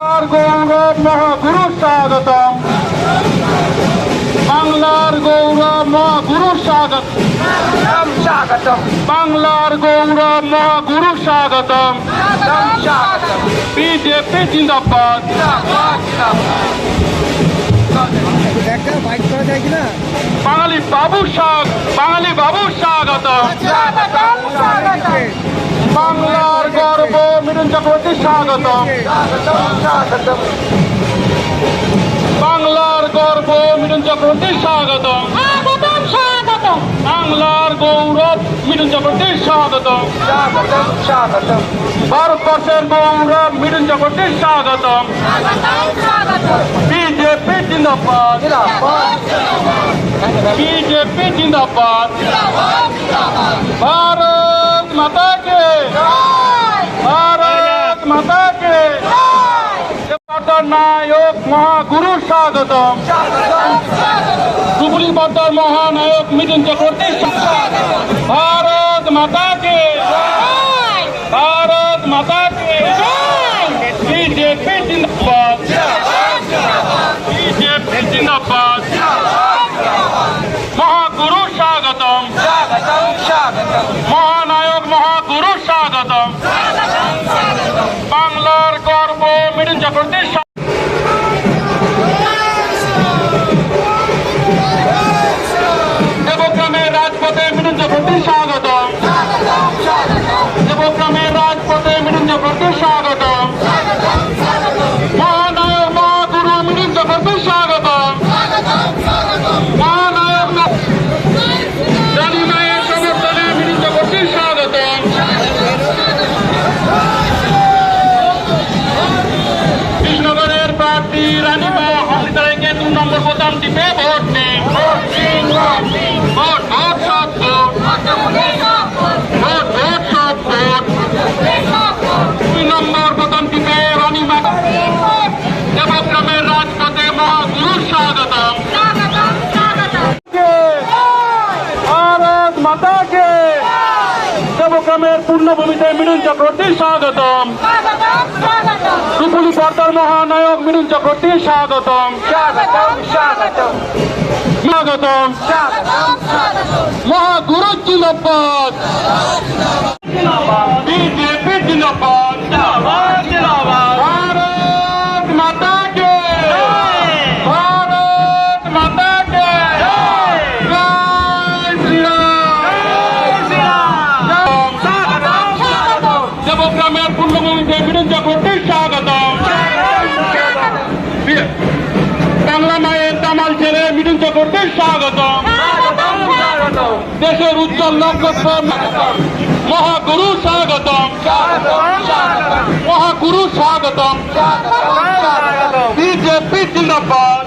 বাংলার গৌরব মহাগুরু স্বাগতম বাংলার গৌরব মহাগুরু স্বাগত স্বাগতম। বাংলার গৌরব মহাগুরু স্বাগতম স্বাগতম। বিজেপি জিন্দাবাদ। বাঙালি বাবু স্বাগ বাঙালি বাবু স্বাগতম। স্বাগতম স্বাগতম বাংলার গর্ব মিলন চক্রবর্তী স্বাগতম। বাংলার গর্ব মিলন চক্রবর্তী স্বাগতম। বাংলার গৌরব মিলন চক্রবর্তী স্বাগতম। ভারতবর্ষের গৌরব মিলন চক্রবর্তী স্বাগতম। বিজেপি জিন্দাবাদ। বিজেপি জিন্দাবাদ। ভারত মাতা ভারত মাতা কে নায়ক মহাগুরু স্বাগতম। হুগলি পর্দার মহানায়ক মিঠুন চক্রবর্তী। ভারত মাতা কে ভারত মাতা কে বিজেপি জিন্দাবাদ। মিঠুন ভারত মাতা কে দেবগ্রামের পূর্ণভূমিতে মিলন চক্রবর্তী স্বাগতম। রূপুলি পর্দার মহানায়ক মিলন চক্রবর্তী স্বাগতম। স্বাগতম। মহাগুরু জিন্দাবাদ। বিজেপি জিন্দাবাদ। ভারত দেবগ্রামের পূর্ণভূমিতে মিলন চক্রবর্তী স্বাগতম বাংলা মায়ের তামাল ছেড়ে মিঠুন চক্রবর্তী স্বাগতম দেশের উজ্জ্বল নক্ষত্র মহাগুরু স্বাগতম মহাগুরু স্বাগতম বিজেপি জিন্দাবাদ